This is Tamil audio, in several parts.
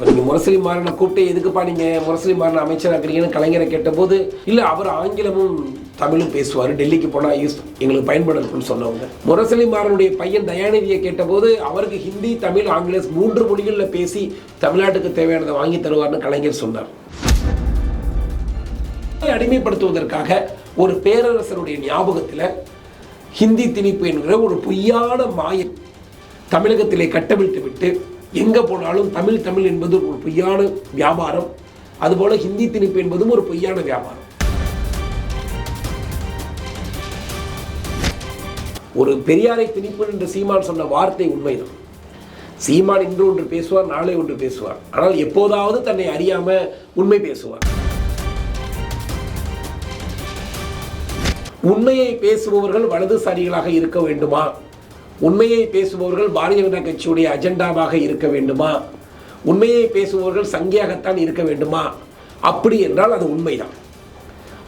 இப்போ நீங்கள் முரசொலி மாறனை கூப்பிட்டு எதுக்குப்பா நீங்கள் முரசொலி மாறன் அமைச்சராக்குறீங்கன்னு கலைஞரை கேட்டபோது இல்லை அவர் ஆங்கிலமும் தமிழும் பேசுவார். டெல்லிக்கு போனால் யூஸ் எங்களுக்கு பயன்படுத்தும்னு சொன்னவங்க. முரசொலி மாறனுடைய பையன் தயாநிதியை கேட்டபோது அவருக்கு ஹிந்தி தமிழ் ஆங்கிலம் மூன்று மொழிகளில் பேசி தமிழ்நாட்டுக்கு தேவையானதை வாங்கி தருவார்னு கலைஞர் சொன்னார். அடிமைப்படுத்துவதற்காக ஒரு பேரரசருடைய ஞாபகத்தில் ஹிந்தி திணிப்பு என்கிற ஒரு பொய்யான மாயம் தமிழகத்திலே கட்டவிழ்த்து விட்டு எங்கே போனாலும் தமிழ் தமிழ் என்பது ஒரு பொய்யான வியாபாரம். அதுபோல் ஹிந்தி திணிப்பு என்பதும் ஒரு பொய்யான வியாபாரம். ஒரு பெரியாரை திணிப்பு என்று சீமான் சொன்ன வார்த்தை உண்மைதான். சீமான் இன்று ஒன்று பேசுவார் நாளை ஒன்று பேசுவார். ஆனால் எப்போதாவது தன்னை அறியாம உண்மை பேசுவார். உண்மையை பேசுபவர்கள் வலதுசாரிகளாக இருக்க வேண்டுமா? உண்மையை பேசுபவர்கள் பாரதிய ஜனதா கட்சியுடைய அஜெண்டாவாக இருக்க வேண்டுமா? உண்மையை பேசுபவர்கள் சங்கியாகத்தான் இருக்க வேண்டுமா? அப்படி என்றால் அது உண்மைதான்.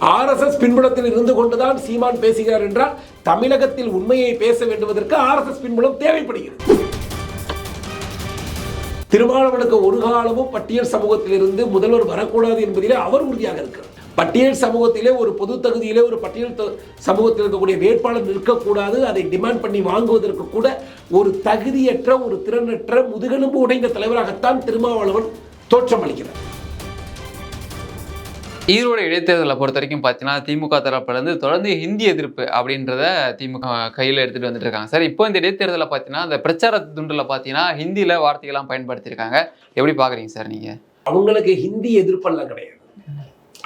ஆர்எஸ்எஸ் பின்புலத்தில் இருந்து கொண்டுதான் சீமான் பேசுகிறார் என்றால் தமிழகத்தில் உண்மையை பேச வேண்டுவதற்கு ஆர்எஸ்எஸ் பின்புலம் தேவைப்படுகிறது. திருமாவளவனுக்கு ஒரு காலமும் பட்டியல் சமூகத்திலிருந்து முதல்வர் வரக்கூடாது என்பதிலே அவர் உறுதியாக இருக்கிறார். பட்டியல் சமூகத்திலே ஒரு பொது தகுதியிலே ஒரு பட்டியல் சமூகத்தில் இருக்கக்கூடிய வேட்பாளர் நிற்கக்கூடாது அதை டிமாண்ட் பண்ணி வாங்குவதற்கு கூட ஒரு தகுதியற்ற ஒரு திறனற்ற முதுகெலும்பு உடைந்த தலைவராகத்தான் திருமாவளவன் தோற்றமளிக்கிறார் ஈரோடு இடைத்தேர்தலை பொறுத்த வரைக்கும் பார்த்தீங்கன்னா திமுக தரப்புலேருந்து தொடர்ந்து ஹிந்தி எதிர்ப்பு அப்படின்றத திமுக கையில் எடுத்துகிட்டு வந்துட்டு இருக்காங்க. சார் இப்போ இந்த இடைத்தேர்தலில் பார்த்தீங்கன்னா இந்த பிரச்சார துண்டில் பார்த்தீங்கன்னா ஹிந்தியில் வார்த்தைகள்லாம் பயன்படுத்தியிருக்காங்க. எப்படி பார்க்குறீங்க சார் நீங்கள் அவங்களுக்கு ஹிந்தி எதிர்ப்பெல்லாம் கிடையாது.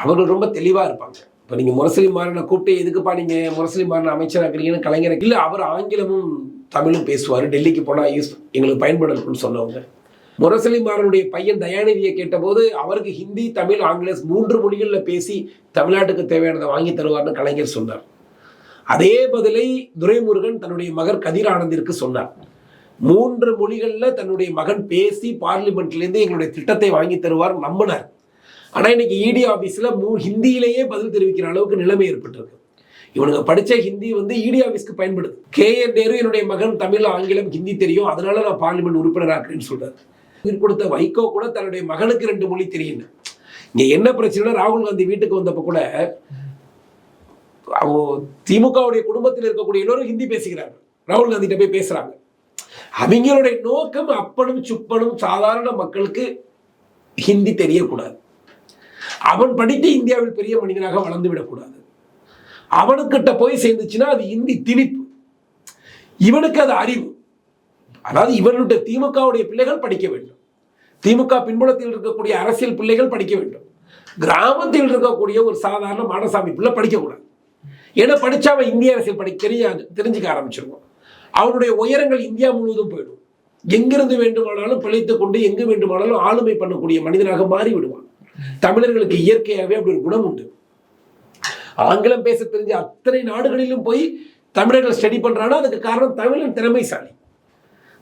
அவர்கள் ரொம்ப தெளிவாக இருப்பாங்க. இப்போ நீங்கள் முரசலி மாறனை கூப்பிட்டு எதுக்குப்பா நீங்கள் முரசலி மாறன் அமைச்சராக்குறீங்கன்னு கலைஞரை இல்லை அவர் ஆங்கிலமும் தமிழும் பேசுவார். டெல்லிக்கு போனால் யூஸ் எங்களுக்கு பயன்படணும்னு சொன்னவங்க. முரசலி மாறனுடைய பையன் தயாநிதியை கேட்டபோது அவருக்கு ஹிந்தி தமிழ் ஆங்கிலம் மூன்று மொழிகளில் பேசி தமிழ்நாட்டுக்கு தேவையானதை வாங்கி தருவார்னு கலைஞர் சொன்னார். அதே பதிலை துரைமுருகன் தன்னுடைய மகர் கதிர் ஆனந்திற்கு சொன்னார். மூன்று மொழிகளில் தன்னுடைய மகன் பேசி பார்லிமெண்ட்லேருந்து எங்களுடைய திட்டத்தை வாங்கி தருவார் நம்பினார். ஆனால் இன்னைக்கு இடி ஆஃபீஸில் மூ ஹிந்தியிலேயே பதில் தெரிவிக்கிற அளவுக்கு நிலைமை ஏற்பட்டிருக்கு. இவனுங்க படிச்ச ஹிந்தி வந்து இடி ஆஃபீஸ்க்கு பயன்படுது. கே. என். நேரு என்னுடைய மகன் தமிழ் ஆங்கிலம் ஹிந்தி தெரியும். அதனால நான் பார்லிமெண்ட் உறுப்பினர் ஆக்குறேன்னு சொல்றாரு. உயிர் கொடுத்த வைகோ கூட தன்னுடைய மகனுக்கு ரெண்டு மொழி தெரியும் இங்கே என்ன பிரச்சனைனா ராகுல் காந்தி வீட்டுக்கு வந்தப்போ கூட அவங்க திமுகவுடைய குடும்பத்தில் இருக்கக்கூடிய எல்லோரும் ஹிந்தி பேசுகிறாங்க ராகுல் காந்திட்ட போய் பேசுகிறாங்க அவங்களுடைய நோக்கம் அப்பனும் சுப்பனும் சாதாரண மக்களுக்கு ஹிந்தி தெரியக்கூடாது. அவன் படித்து இந்தியாவில் பெரிய மனிதனாக வளர்ந்து விடக்கூடாது. அவனுக்கிட்ட போய் சேர்ந்துச்சுன்னா அது இந்தி திணிப்பு. இவனுக்கு அது அறிவு. அதாவது இவனுடைய திமுகவுடைய பிள்ளைகள் படிக்க வேண்டும். திமுக பின்புலத்தில் இருக்கக்கூடிய அரசியல் பிள்ளைகள் படிக்க வேண்டும். கிராமத்தில் இருக்கக்கூடிய ஒரு சாதாரண மாடசாமி பிள்ளை படிக்கக்கூடாது. ஏன்னா படித்தா அவன் இந்திய அரசியல் படி தெரிய தெரிஞ்சுக்க ஆரம்பிச்சிருவான். அவனுடைய உயரங்கள் இந்தியா முழுவதும் போயிடும். எங்கிருந்து வேண்டுமானாலும் பிழைத்துக் கொண்டு எங்கு வேண்டுமானாலும் ஆளுமை பண்ணக்கூடிய மனிதனாக மாறி விடுவான் தமிழர்களுக்கு இயற்கையாகவே அப்படி ஒரு குணம் உண்டு. ஆங்கிலம் பேச தெரிஞ்ச அத்தனை நாடுகளிலும் போய் தமிழர்கள் ஸ்டடி பண்றானா அதுக்கு காரணம் தமிழன் திறமைசாலி.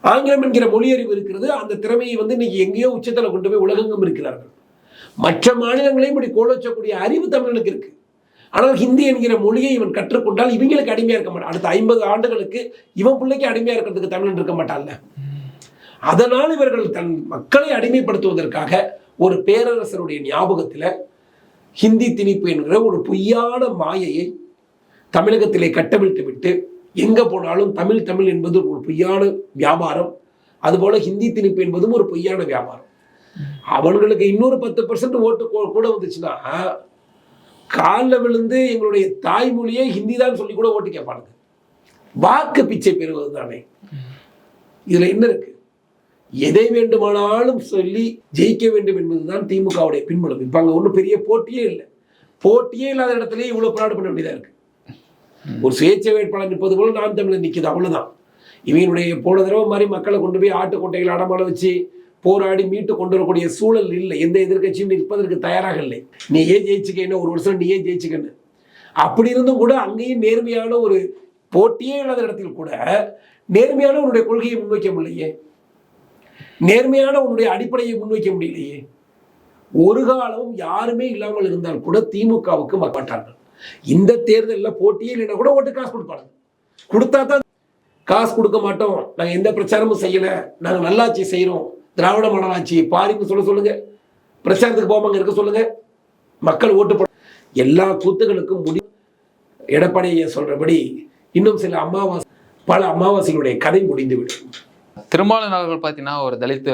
ஆங்கிலம் என்கிற மொழியறிவு இருக்கிறது. அந்த திறமையை வந்து இன்னைக்கு எங்கேயோ உச்சத்துல கொண்டு போய் உலகெங்கும் இருக்கிறார்கள். மற்ற மாநிலங்களையும் இப்படி கோலோச்சக்கூடிய அறிவு தமிழனுக்கு இருக்கு. ஆனால் ஹிந்தி என்கிற மொழியை இவன் கற்றுக்கொண்டால் இவங்களுக்கு அடிமையா இருக்க மாட்டான். அடுத்த ஐம்பது ஆண்டுகளுக்கு இவன் பிள்ளைக்கு அடிமையா இருக்கிறதுக்கு தமிழன் இருக்க மாட்டான்ல. அதனால் இவர்கள் தன் மக்களை அடிமைப்படுத்துவதற்காக ஒரு பேரரசருடைய ஞாபகத்தில் ஹிந்தி திணிப்பு என்கிற ஒரு பொய்யான மாயையை தமிழகத்திலே கட்டவிழ்த்து விட்டு எங்கே போனாலும் தமிழ் தமிழ் என்பது ஒரு பொய்யான வியாபாரம். அதுபோல ஹிந்தி திணிப்பு என்பதும் ஒரு பொய்யான வியாபாரம். அவங்களுக்கு இன்னொரு பத்து பர்சன்ட் ஓட்டு கூட வந்துச்சுன்னா காலில் விழுந்து எங்களுடைய தாய்மொழியை ஹிந்தி தான் சொல்லி கூட ஓட்டு கேட்பானுங்க. வாக்கு பிச்சை பெறுவது தானே இதுல என்ன இருக்கு? எதை வேண்டுமானாலும் சொல்லி ஜெயிக்க வேண்டும் என்பதுதான் திமுகவுடைய பின்புலம். இப்ப அங்க ஒன்றும் பெரிய போட்டியே இல்லை. போட்டியே இல்லாத இடத்துலயே இவ்வளவு போராட்டம் பண்ண வேண்டியதா இருக்கு. ஒரு சுயேட்சை வேட்பாளர் நிற்பது போல நாம் தமிழர் நிற்குது அவ்வளவுதான். இவங்களுடைய போன தடவை மாதிரி மக்களை கொண்டு போய் ஆட்டுக்கொட்டைகள் அடமாட வச்சு போராடி மீட்டு கொண்டு வரக்கூடிய சூழல் இல்லை. எந்த எதிர்க்கட்சியும் நிற்பதற்கு தயாராக இல்லை. நீ ஏன் ஜெயிச்சுக்க? இன்னும் ஒரு வருஷம் நீ ஏன் ஜெயிச்சுக்கன்னு? அப்படி இருந்தும் கூட அங்கேயும் நேர்மையான ஒரு போட்டியே இல்லாத இடத்தில் கூட நேர்மையான உன்னுடைய கொள்கையை முன்வைக்க முடியலையே? நேர்மையான உன்னுடைய அடிப்படையை முன்வைக்க முடியலையே. ஒரு காலமும் யாருமே இல்லாமல் இருந்தால் கூட திமுகவுக்கு மாட்டார்கள் இந்த தேர்தலில் போட்டியே இல்லைன்னா கூட ஓட்டு காசு கொடுப்பாங்க. கொடுத்தா தான் காசு கொடுக்க மாட்டோம். நாங்கள் எந்த பிரச்சாரமும் செய்யலை. நாங்கள் நல்லாட்சி செய்கிறோம் திராவிட மாடல் ஆட்சியை சொல்ல சொல்லுங்க. பிரச்சாரத்துக்கு போவாங்க இருக்க சொல்லுங்க. மக்கள் ஓட்டு போட எல்லா கூத்துகளுக்கும் முடி எடப்பாடியை சொல்றபடி இன்னும் சில அமாவாசை பல அமாவாசைகளுடைய கதை முடிந்துவிடும் திருமாவளவன் அவர்கள் பார்த்தீங்கன்னா ஒரு தலித்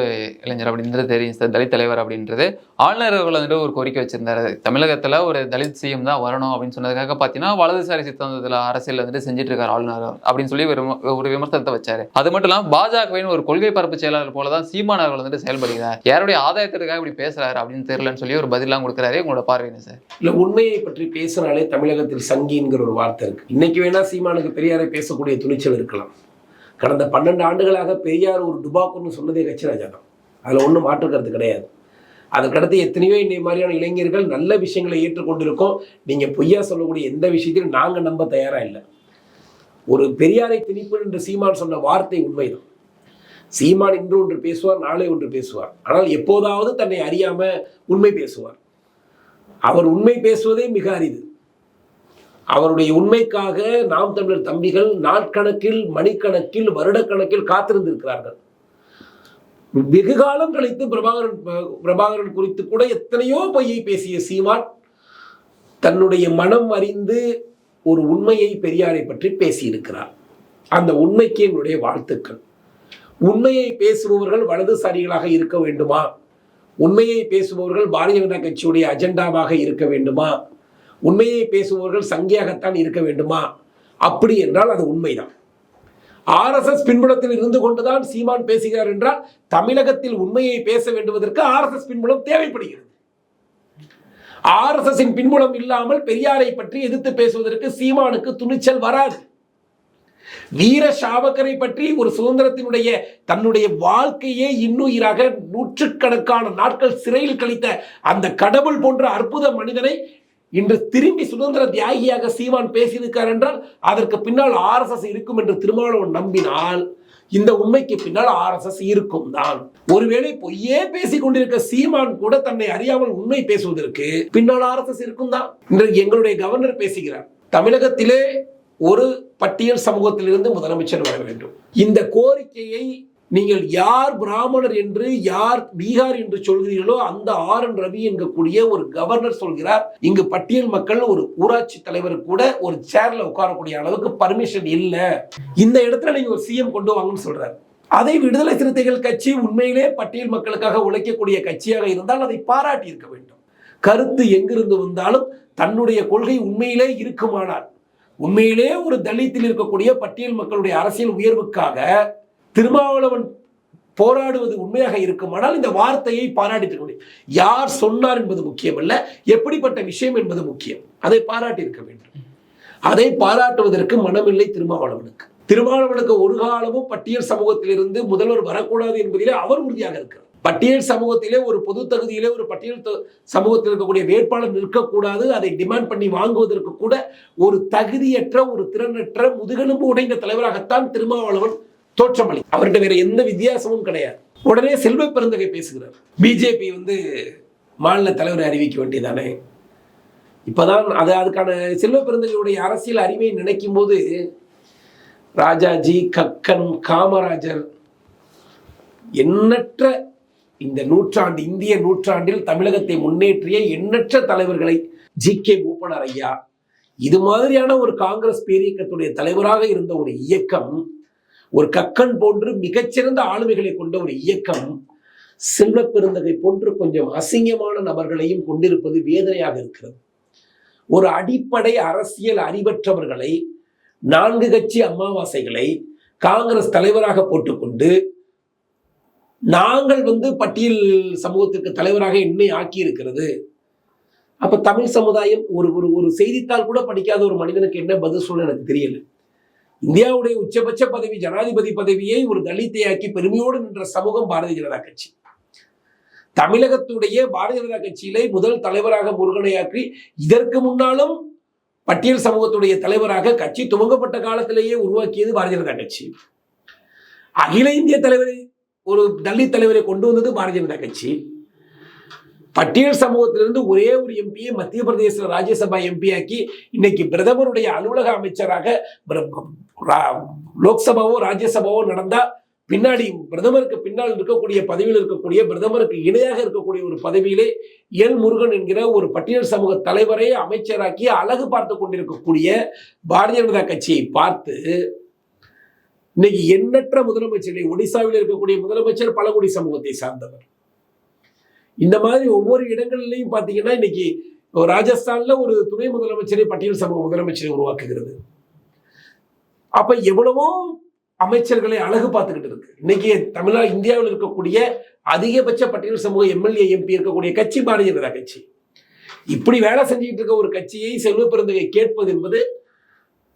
இளைஞர் அப்படின்றது தெரியும் சார் தலித் தலைவர் அப்படின்றது. ஆளுநர் அவர்கள் வந்துட்டு ஒரு கோரிக்கை வச்சிருந்தாரு. தமிழகத்தில் ஒரு தலித் சிஎம் தான் வரணும் அப்படின்னு சொன்னதுக்காக பார்த்தீங்கன்னா வலதுசாரி சித்தாந்தத்தில் அரசியல் வந்துட்டு செஞ்சுட்டு இருக்காரு ஆளுநர் அப்படின்னு சொல்லி ஒரு ஒரு விமர்சனத்தை வச்சாரு. அது மட்டும் இல்லாமல் பாஜகவின் ஒரு கொள்கை பரப்பு செயலாளர் போல தான் சீமான் அவர்கள் வந்துட்டு செயல்படுகிறார். யாருடைய ஆதாயத்திற்காக இப்படி பேசுறாரு அப்படின்னு தெரியலன்னு சொல்லி ஒரு பதிலாம் கொடுக்குறாரு உங்களோட பார்வையின சார். இல்லை உண்மையை பற்றி பேசுனாலே தமிழகத்தில் சங்கிங்கிற ஒரு வார்த்தை இருக்கு. இன்னைக்கு வேணா சீமானுக்கு பெரியாரை பேசக்கூடிய துணிச்சல் இருக்கலாம். கடந்த பன்னெண்டு ஆண்டுகளாக பெரியார் ஒரு டுபாக்குன்னு சொன்னதே கட்சிராஜா தான். அதில் ஒன்றும் மாற்று கருத்து கிடையாது. அதற்கடுத்து எத்தனையோ இந்த மாதிரியான இளைஞர்கள் நல்ல விஷயங்களை ஏற்றுக்கொண்டிருக்கோம். நீங்கள் பொய்யா சொல்லக்கூடிய எந்த விஷயத்தையும் நாங்கள் நம்ப தயாராக இல்லை. ஒரு பெரியாரை திணிப்பு என்று சீமான் சொன்ன வார்த்தை உண்மைதான். சீமான் இன்று ஒன்று பேசுவார் நாளை ஒன்று பேசுவார். ஆனால் எப்போதாவது தன்னை அறியாம உண்மை பேசுவார். அவர் உண்மை பேசுவதே மிக அரிது. அவருடைய உண்மைக்காக நாம் தமிழர் தம்பிகள் நாட்கணக்கில் மணிக்கணக்கில் வருடக்கணக்கில் காத்திருந்திருக்கிறார்கள். வெகு காலம் கழித்து பிரபாகரன் பிரபாகரன் குறித்து கூட எத்தனையோ பொய்யை பேசிய சீமான் தன்னுடைய மனம் அறிந்து ஒரு உண்மையை பெரியாரை பற்றி பேசியிருக்கிறார். அந்த உண்மைக்கு என்னுடைய வாழ்த்துக்கள். உண்மையை பேசுபவர்கள் வலதுசாரிகளாக இருக்க வேண்டுமா? உண்மையை பேசுபவர்கள் பாரதிய ஜனதா கட்சியுடைய அஜெண்டாவாக இருக்க வேண்டுமா? உண்மையை பேசுபவர்கள் சங்கியாகத்தான் இருக்க வேண்டுமா? அப்படி என்றால் அது உண்மைதான். ஆர்எஸ்எஸ் பின்புலத்தில் இருந்து கொண்டுதான் சீமான் பேசுகிறார் என்றால் தமிழகத்தில் உண்மையை பேச வேண்டுவதற்கு ஆர்எஸ்எஸ் பின்புலம் தேவைப்படுகிறது. ஆர்எஸ்எஸ் பின்புலம் இல்லாமல் பெரியாரை பற்றி எதிர்த்து பேசுவதற்கு சீமானுக்கு துணிச்சல் வராது. வீர சாவக்கரை பற்றி ஒரு சுதந்திரத்தினுடைய தன்னுடைய வாழ்க்கையே இன்னுயிராக நூற்றுக்கணக்கான நாட்கள் சிறையில் கழித்த அந்த கடவுள் போன்ற அற்புத மனிதனை இன்று திரும்பி சுதந்திர தியாகியாக சீமான் பேசியிருக்கார் என்றால் அதற்கு பின்னால் ஆர்எஸ்எஸ் இருக்கும் என்று திருமாவளவன் நம்பினால் இந்த உண்மைக்கு பின்னால் ஆர்எஸ்எஸ் இருக்கும் தான். ஒருவேளை பொய்யே பேசிக் கொண்டிருக்க சீமான் கூட தன்னை அறியாமல் உண்மை பேசுவதற்கு பின்னால் ஆர்எஸ்எஸ் இருக்கும் தான். இன்று எங்களுடைய கவர்னர் பேசுகிறார் தமிழகத்திலே ஒரு பட்டியல் சமூகத்திலிருந்து முதலமைச்சர் வர வேண்டும். இந்த கோரிக்கையை நீங்கள் யார் பிராமணர் என்று யார் பீகார் என்று சொல்கிறீர்களோ அந்த ஆர் என் ரவி என்கக்கூடிய ஒரு கவர்னர் சொல்கிறார். இங்கு பட்டியல் மக்கள் ஒரு ஊராட்சி தலைவர் கூட ஒரு சேர்ல உட்காரக்கூடிய அளவுக்கு பர்மிஷன் இல்லை. இந்த இடத்துல நீங்க ஒரு சிஎம் கொண்டு வாங்கன்னு சொல்றாரு. அதை விடுதலை சிறுத்தைகள் கட்சி உண்மையிலே பட்டியல் மக்களுக்காக உழைக்கக்கூடிய கட்சியாக இருந்தால் அதை பாராட்டி இருக்க வேண்டும். கருத்து எங்கிருந்து வந்தாலும் தன்னுடைய கொள்கை உண்மையிலே இருக்குமானால் உண்மையிலே ஒரு தலித்தில் இருக்கக்கூடிய பட்டியல் மக்களுடைய அரசியல் உயர்வுக்காக திருமாவளவன் போராடுவது உண்மையாக இருக்குமானால் இந்த வார்த்தையை பாராட்டி முடியும். யார் சொன்னார் என்பது முக்கியமல்ல எப்படிப்பட்ட விஷயம் என்பது முக்கியம். அதை பாராட்டி இருக்க வேண்டும். அதை பாராட்டுவதற்கு மனமில்லை திருமாவளவனுக்கு. திருமாவளவனுக்கு ஒரு காலமும் பட்டியல் சமூகத்திலிருந்து முதல்வர் வரக்கூடாது என்பதிலே அவர் உறுதியாக இருக்கிறார். பட்டியல் சமூகத்திலே ஒரு பொது தகுதியிலே ஒரு பட்டியல் த- சமூகத்தில் இருக்கக்கூடிய வேட்பாளர் நிற்கக்கூடாது அதை டிமாண்ட் பண்ணி வாங்குவதற்கு கூட ஒரு தகுதியற்ற ஒரு திறனற்ற முதுகெலும்பு உடைந்த தலைவராகத்தான் திருமாவளவன் தோற்றமளி அவர்கிட்ட வேற எந்த வித்தியாசமும் கிடையாது. உடனே செல்வ பெருந்தகை பேசுகிறார். பிஜேபி வந்து மாநில தலைவரை அறிவிக்க வேண்டியதானே? இப்போதான் அது அதுக்கான செல்வ பெருந்தகையுடைய அரசியல் அறிவை நினைக்கும் போது ராஜாஜி கக்கன் காமராஜர் எண்ணற்ற இந்த நூற்றாண்டு இந்திய நூற்றாண்டில் தமிழகத்தை முன்னேற்றிய எண்ணற்ற தலைவர்களை ஜி கே மூப்பனார் ஐயா. இது மாதிரியான ஒரு காங்கிரஸ் பேரியக்கத்துடைய தலைவராக இருந்த ஒரு இயக்கம் ஒரு கக்கன் போன்று மிகச்சிறந்த ஆளுமைகளை கொண்ட ஒரு இயக்கம் செல்வ பெருந்தகை போன்று கொஞ்சம் அசிங்கமான நபர்களையும் கொண்டிருப்பது வேதனையாக இருக்கிறது. ஒரு அடிப்படை அரசியல் அறிவற்றவர்களை நான்கு கட்சி அமாவாசைகளை காங்கிரஸ் தலைவராக போட்டுக்கொண்டு நாங்கள் வந்து பட்டியல் சமூகத்திற்கு தலைவராக என்னை ஆக்கி இருக்கிறது அப்ப தமிழ் சமுதாயம் ஒரு ஒரு ஒரு செய்தித்தாள் கூட படிக்காத ஒரு மனிதனுக்கு என்ன பதில் சொல்ல எனக்கு தெரியலை. இந்தியாவுடைய உச்சபட்ச பதவி ஜனாதிபதி பதவியை ஒரு தலித்தையாக்கி பெருமையோடு நின்ற சமூகம் பாரதிய ஜனதா கட்சி. தமிழகத்துடைய பாரதிய ஜனதா கட்சியிலே முதல் தலைவராக முருகனையாக்கி இதற்கு முன்னாலும் பட்டியல் சமூகத்துடைய தலைவராக கட்சி துவங்கப்பட்ட காலத்திலேயே உருவாக்கியது பாரதிய ஜனதா கட்சி. அகில இந்திய தலைவரை ஒரு தலித் தலைவரை கொண்டு வந்தது பாரதிய ஜனதா கட்சி. பட்டியல் சமூகத்திலிருந்து ஒரே ஒரு எம்பியை மத்திய பிரதேச ராஜ்யசபா எம்பி ஆக்கி இன்னைக்கு பிரதமருடைய அலுவலக அமைச்சராக ரா- லோக்சபாவோ ராஜ்யசபாவோ நடந்தா பின்னாடி பிரதமருக்கு பின்னால் இருக்கக்கூடிய பதவியில் இருக்கக்கூடிய பிரதமருக்கு இணையாக இருக்கக்கூடிய ஒரு பதவியிலே எல் முருகன் என்கிற ஒரு பட்டியல் சமூக தலைவரை அமைச்சராக்கி அழகு பார்த்து கொண்டிருக்கக்கூடிய பாரதிய ஜனதா கட்சியை பார்த்து இன்னைக்கு எண்ணற்ற முதலமைச்சர்களை ஒடிசாவில் இருக்கக்கூடிய முதலமைச்சர் பழங்குடி சமூகத்தை சார்ந்தவர். இந்த மாதிரி ஒவ்வொரு இடங்கள்லையும் பார்த்தீங்கன்னா இன்னைக்கு ராஜஸ்தான்ல ஒரு துணை முதலமைச்சரை பட்டியல் சமூக முதலமைச்சரை உருவாக்குகிறது. அப்ப எவ்வளவோ அமைச்சர்களை அழகு பார்த்துக்கிட்டு இருக்கு. இன்னைக்கு தமிழ்நாடு இந்தியாவில் இருக்கக்கூடிய அதிகபட்ச பட்டியல் சமூக எம்எல்ஏ எம்பி இருக்கக்கூடிய கட்சி பாரதிய ஜனதா கட்சி? இப்படி வேலை செஞ்சுக்கிட்டு இருக்க ஒரு கட்சியை செல்வ பிறந்தகை கேட்பது என்பது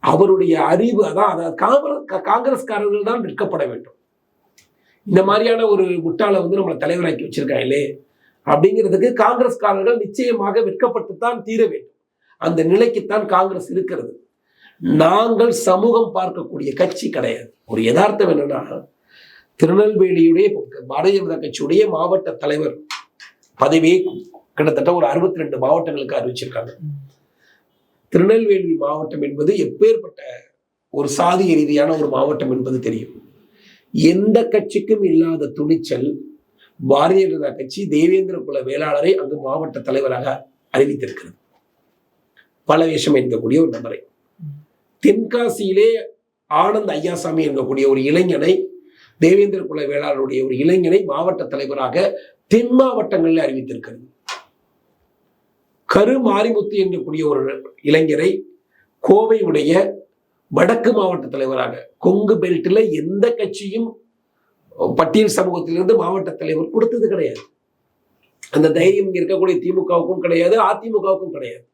அவருடைய அறிவு அதான். அதாவது காங்கிரஸ் காங்கிரஸ்காரர்கள் தான் விற்கப்பட வேண்டும். இந்த மாதிரியான ஒரு முட்டாளை வந்து நம்மளை தலைவராக்கி வச்சிருக்காங்களே. அப்படிங்கிறதுக்கு காங்கிரஸ்காரர்கள் நிச்சயமாக வெட்கப்பட்டுத்தான் தீர வேண்டும். அந்த நிலைக்குத்தான் காங்கிரஸ் இருக்கிறது. நாங்கள் சமூகம் பார்க்கக்கூடிய கட்சி கிடையாது. ஒரு யதார்த்தம் என்னன்னா திருநெல்வேலியுடைய பாரதிய ஜனதா கட்சியுடைய மாவட்ட தலைவர் பதவியை கிட்டத்தட்ட ஒரு அறுபத்தி ரெண்டு மாவட்டங்களுக்கு அறிவிச்சிருக்காங்க. திருநெல்வேலி மாவட்டம் என்பது எப்பேற்பட்ட ஒரு சாதிய ரீதியான ஒரு மாவட்டம் என்பது தெரியும். எந்த கட்சிக்கும் இல்லாத துணிச்சல் பாரதிய ஜனதா கட்சி தேவேந்திர குல வேளாளரை அங்கு மாவட்ட தலைவராக அறிவித்திருக்கிறது. பல வேஷம் என்கக்கூடிய ஒரு நபரை. தென்காசியிலே ஆனந்த் ஐயாசாமி என்கக்கூடிய ஒரு இளைஞனை தேவேந்திர குல வேளாளருடைய ஒரு இளைஞனை மாவட்ட தலைவராக தென் மாவட்டங்களில் அறிவித்திருக்கிறது. கரு மாரிமுத்து என்கக்கூடிய ஒரு இளைஞரை கோவையுடைய வடக்கு மாவட்ட தலைவராக கொங்கு பெல்ட்டில் எந்த கட்சியும் பட்டியல் சமூகத்திலிருந்து மாவட்ட தலைவர் கொடுத்தது கிடையாது. அந்த தைரியம் இருக்கக்கூடிய திமுகவுக்கும் கிடையாது அதிமுகவுக்கும் கிடையாது.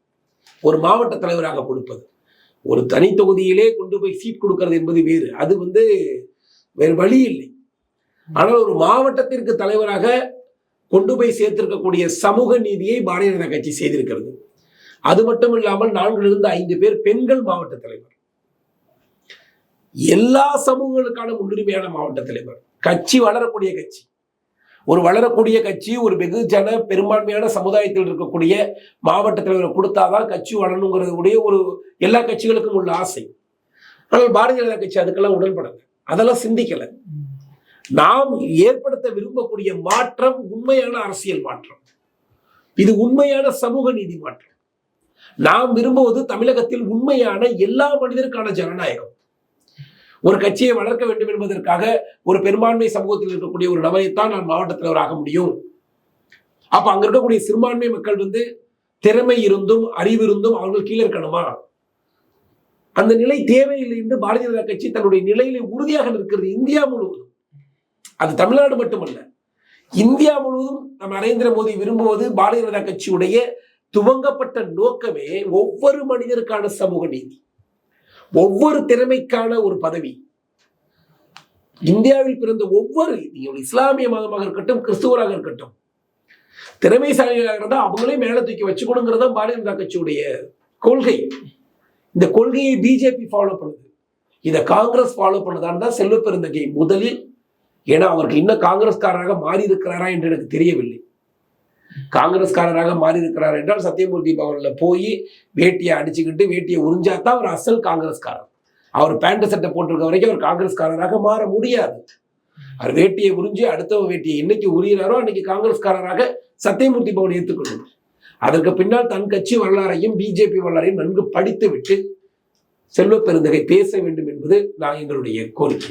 ஒரு மாவட்ட தலைவராக கொடுப்பது. ஒரு தனி தொகுதியிலே கொண்டு போய் சீட் கொடுக்கறது என்பது வேறு. அது வந்து வேறு வழி இல்லை. ஆனால் ஒரு மாவட்டத்திற்கு தலைவராக கொண்டு போய் சேர்த்திருக்கக்கூடிய சமூக நீதியை பாரதிய ஜனதா கட்சி செய்திருக்கிறது. அது மட்டும் இல்லாமல் நான்கிலிருந்து ஐந்து பேர் பெண்கள் மாவட்ட தலைவர். எல்லா சமூகங்களுக்கான முன்னுரிமையான மாவட்ட தலைவர் கட்சி வளரக்கூடிய கட்சி. ஒரு வளரக்கூடிய கட்சி ஒரு வெகுஜன பெரும்பான்மையான சமுதாயத்தில் இருக்கக்கூடிய மாவட்ட தலைவரை கொடுத்தாதான் கட்சி வளரணுங்கிறது உடைய ஒரு எல்லா கட்சிகளுக்கும் உள்ள ஆசை. ஆனால் பாரதிய ஜனதா கட்சி அதுக்கெல்லாம் உடன்படல. அதெல்லாம் சிந்திக்கல. நாம் ஏற்படுத்த விரும்பக்கூடிய மாற்றம் உண்மையான அரசியல் மாற்றம். இது உண்மையான சமூக நீதி மாற்றம். நாம் விரும்புவது தமிழகத்தில் உண்மையான எல்லா மனிதருக்கான ஜனநாயகம். ஒரு கட்சியை வளர்க்க வேண்டும் என்பதற்காக ஒரு பெரும்பான்மை சமூகத்தில் இருக்கக்கூடிய ஒரு நபரைத்தான் நான் மாவட்ட தலைவராக முடியும். அப்ப அங்க இருக்கக்கூடிய சிறுபான்மை மக்கள் வந்து திறமை இருந்தும் அறிவு இருந்தும் அவர்கள் கீழே இருக்கணுமா? அந்த நிலை தேவையில்லை என்று பாரதிய ஜனதா கட்சி தன்னுடைய நிலையில உறுதியாக நிற்கிறது இந்தியா முழுவதும். அது தமிழ்நாடு மட்டுமல்ல. இந்தியா முழுவதும் நம்ம நரேந்திர மோடி விரும்புவது பாரதிய ஜனதா கட்சியுடைய துவங்கப்பட்ட நோக்கமே ஒவ்வொரு மனிதருக்கான சமூக நீதி. ஒவ்வொரு திறமைக்கான ஒரு பதவி. இந்தியாவில் பிறந்த ஒவ்வொரு நீங்கள் இஸ்லாமிய மதமாக இருக்கட்டும் கிறிஸ்துவராக இருக்கட்டும் திறமைசாலிகளாக இருந்தால் அவங்களே மேலே தூக்கி வச்சுக்கணுங்கிறது தான் பாரதிய ஜனதா கட்சியுடைய கொள்கை. இந்த கொள்கையை பிஜேபி ஃபாலோ பண்ணுது. இதை காங்கிரஸ் ஃபாலோ பண்ணதான் தான் செல்வ பெருந்தகை முதலில் ஏன்னா அவருக்கு இன்னும் காங்கிரஸ்காரராக மாறி இருக்கிறாரா என்று எனக்கு தெரியவில்லை. காங்கிரஸ்காரராக மாறி இருக்கிறார் என்றால் சத்தியமூர்த்தி பவன்ல போய் வேட்டியை அடிச்சுக்கிட்டு வேட்டியை உறிஞ்சாதான் அவர் அசல் காங்கிரஸ்காரர். அவர் பேண்ட் சட்டை போட்டிருக்க வரைக்கும் அவர் காங்கிரஸ்காரராக மாற முடியாது. அவர் வேட்டியை உறிஞ்சி அடுத்த வேட்டியை என்னைக்கு உரியிறாரோ அன்னைக்கு காங்கிரஸ்காரராக சத்தியமூர்த்தி பவன் ஏற்றுக்கொள்ளும். அதற்கு பின்னால் தன் கட்சி வரலாறையும் பிஜேபி வரலாறையும் நன்கு படித்து விட்டு செல்வ பெருந்தகை பேச வேண்டும் என்பது நான் எங்களுடைய கோரிக்கை.